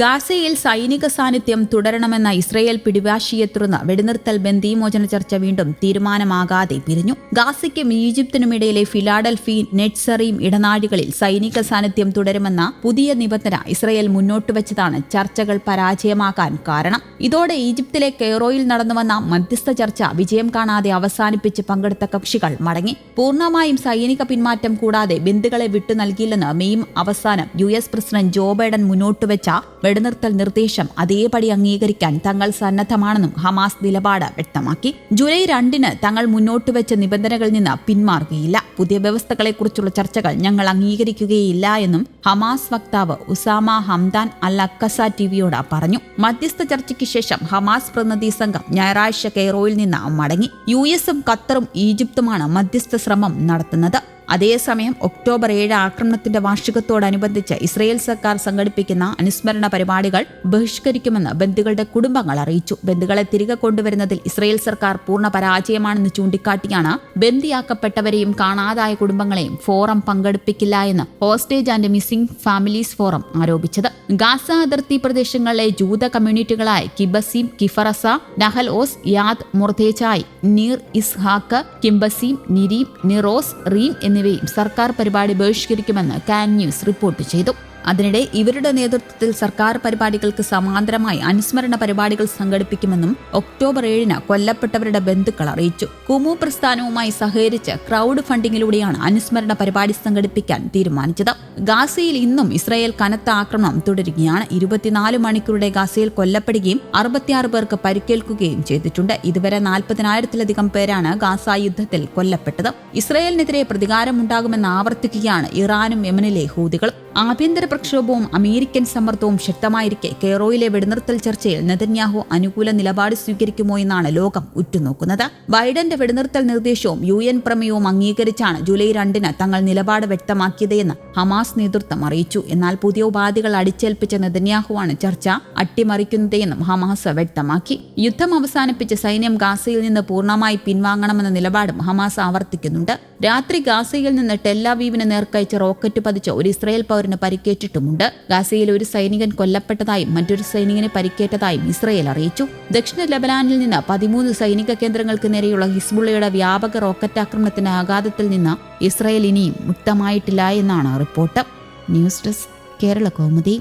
ഗാസയിൽ സൈനിക സാന്നിധ്യം തുടരണമെന്ന ഇസ്രയേൽ പിടിവാശിയെ തുടർന്ന് വെടിനിർത്തൽ ബന്ദിമോചന ചർച്ച വീണ്ടും തീരുമാനമാകാതെ പിരിഞ്ഞു. ഗാസയ്ക്കും ഈജിപ്തിനുമിടയിലെ ഫിലാഡൽഫി നെറ്റ്സറിയും ഇടനാഴികളിൽ സൈനിക സാന്നിധ്യം തുടരുമെന്ന പുതിയ നിബന്ധന ഇസ്രയേൽ മുന്നോട്ട് വെച്ചതാണ് ചർച്ചകൾ പരാജയമാക്കാൻ കാരണം. ഇതോടെ ഈജിപ്തിലെ കെയ്റോയിൽ നടന്നുവന്ന മധ്യസ്ഥ ചർച്ച വിജയം കാണാതെ അവസാനിപ്പിച്ച് പങ്കെടുത്ത കക്ഷികൾ മടങ്ങി. പൂർണമായും സൈനിക പിന്മാറ്റം കൂടാതെ ബന്ധുക്കളെ വിട്ടു നൽകിയില്ലെന്ന് മെയ് അവസാനം U S president Joe Biden മുന്നോട്ടുവെച്ച വെടിനിർത്തൽ നിർദ്ദേശം അതേപടി അംഗീകരിക്കാൻ തങ്ങൾ സന്നദ്ധമാണെന്നും ഹമാസ് നിലപാട് വ്യക്തമാക്കി. ജൂലൈ രണ്ടിന് തങ്ങൾ മുന്നോട്ട് വെച്ച നിബന്ധനകളിൽ നിന്ന് പിന്മാറുകയില്ല. പുതിയ വ്യവസ്ഥകളെക്കുറിച്ചുള്ള ചർച്ചകൾ ഞങ്ങൾ അംഗീകരിക്കുകയില്ല എന്നും ഹമാസ് വക്താവ് ഉസാമ ഹംദാൻ അൽ അക്കസ ടിവിയോട് പറഞ്ഞു. മധ്യസ്ഥ ചർച്ചയ്ക്ക് ശേഷം ഹമാസ് പ്രതിനിധി സംഘം ഞായറാഴ്ച കെയ്റോയിൽ നിന്ന് മടങ്ങി. യു എസും ഖത്തറും ഈജിപ്തുമാണ് മധ്യസ്ഥ ശ്രമം നടത്തുന്നത്. അതേസമയം ഒക്ടോബർ ഏഴ് ആക്രമണത്തിന്റെ വാർഷികത്തോടനുബന്ധിച്ച് ഇസ്രയേൽ സർക്കാർ സംഘടിപ്പിക്കുന്ന അനുസ്മരണ പരിപാടികൾ ബഹിഷ്കരിക്കുമെന്ന് ബന്ധുക്കളുടെ കുടുംബങ്ങൾ അറിയിച്ചു. ബന്ധുക്കളെ തിരികെ കൊണ്ടുവരുന്നതിൽ ഇസ്രയേൽ സർക്കാർ പൂർണ പരാജയമാണെന്ന് ചൂണ്ടിക്കാട്ടിയാണ് ബന്ദിയാക്കപ്പെട്ടവരെയും കാണാതായ കുടുംബങ്ങളെയും ഫോറം പങ്കെടുപ്പിക്കില്ല എന്ന് hostage and missing families forum ആരോപിച്ചത്. Gaza അതിർത്തി പ്രദേശങ്ങളിലെ ജൂത കമ്മ്യൂണിറ്റികളായ കിബസീം കിഫറസ നഹൽ ഓസ് യാദ് മുർദേജായ് നീർ ഇസ്ഹാക്ക് കിംബസീം നിരീം നിറോസ് റീം എന്നിവയും സർക്കാർ പരിപാടി ബഹിഷ്കരിക്കുമെന്ന് കാൻ ന്യൂസ് റിപ്പോർട്ട് ചെയ്തു അതിനിടെ ഇവരുടെ നേതൃത്വത്തിൽ സർക്കാർ പരിപാടികൾക്ക് സമാന്തരമായി അനുസ്മരണ പരിപാടികൾ സംഘടിപ്പിക്കുമെന്നും ഒക്ടോബർ ഏഴിന് കൊല്ലപ്പെട്ടവരുടെ ബന്ധുക്കൾ അറിയിച്ചു. കുമു പ്രസ്ഥാനവുമായി സഹകരിച്ച് ക്രൗഡ് ഫണ്ടിങ്ങിലൂടെയാണ് അനുസ്മരണ പരിപാടി സംഘടിപ്പിക്കാൻ തീരുമാനിച്ചത്. ഗാസയിൽ ഇന്നും ഇസ്രായേൽ കനത്ത ആക്രമണം തുടരുകയാണ്. ഇരുപത്തിനാല് മണിക്കൂറുടെ ഗാസയിൽ കൊല്ലപ്പെടുകയും അറുപത്തിയാറ് പേർക്ക് പരിക്കേൽക്കുകയും ചെയ്തിട്ടുണ്ട്. ഇതുവരെ നാൽപ്പതിനായിരത്തിലധികം പേരാണ് ഗാസ യുദ്ധത്തിൽ കൊല്ലപ്പെട്ടത്. ഇസ്രായേലിനെതിരെ പ്രതികാരമുണ്ടാകുമെന്ന് ആവർത്തിക്കുകയാണ് ഇറാനും യമനിലെ ഹൂതികളും. ആഭ്യന്തര പ്രക്ഷോഭവും അമേരിക്കൻ സമ്മർദ്ദവും ശക്തമായിരിക്കെ കെയറോയിലെ വെടിനിർത്തൽ ചർച്ചയിൽ നെതന്യാഹു അനുകൂല നിലപാട് സ്വീകരിക്കുമോ എന്നാണ് ലോകം ഉറ്റുനോക്കുന്നത്. ബൈഡന്റെ വെടിനിർത്തൽ നിർദ്ദേശവും യു എൻ പ്രമേയവും അംഗീകരിച്ചാണ് ജൂലൈ രണ്ടിന് തങ്ങൾ നിലപാട് വ്യക്തമാക്കിയതെന്ന് ഹമാസ് നേതൃത്വം അറിയിച്ചു. എന്നാൽ പുതിയ ഉപാധികൾ അടിച്ചേൽപ്പിച്ച നെതന്യാഹുവാണ് ചർച്ച അട്ടിമറിക്കുന്നതെന്നും ഹമാസ് വ്യക്തമാക്കി. യുദ്ധം അവസാനിപ്പിച്ച് സൈന്യം ഗാസയിൽ നിന്ന് പൂർണമായി പിൻവാങ്ങണമെന്ന നിലപാടും ഹമാസ് ആവർത്തിക്കുന്നുണ്ട്. രാത്രി ഗാസയിൽ നിന്ന് ടെല്ലാവീവിന് നേർക്കയച്ച റോക്കറ്റ് പതിച്ച ഒരു ഇസ്രായേൽ പൗരന് പരിക്കേറ്റിട്ടുമുണ്ട്. ഗാസയിൽ ഒരു സൈനികൻ കൊല്ലപ്പെട്ടതായും മറ്റൊരു സൈനികന് പരിക്കേറ്റതായും ഇസ്രായേൽ അറിയിച്ചു. ദക്ഷിണ ലബനാനിൽ നിന്ന് പതിമൂന്ന് സൈനിക കേന്ദ്രങ്ങൾക്ക് നേരെയുള്ള ഹിസ്ബുള്ളയുടെ വ്യാപക റോക്കറ്റ് ആക്രമണത്തിന് ആഘാതത്തിൽ നിന്ന് ഇസ്രായേൽ ഇനിയും മുക്തമായിട്ടില്ല എന്നാണ് report. News desk Kerala Kaumudi.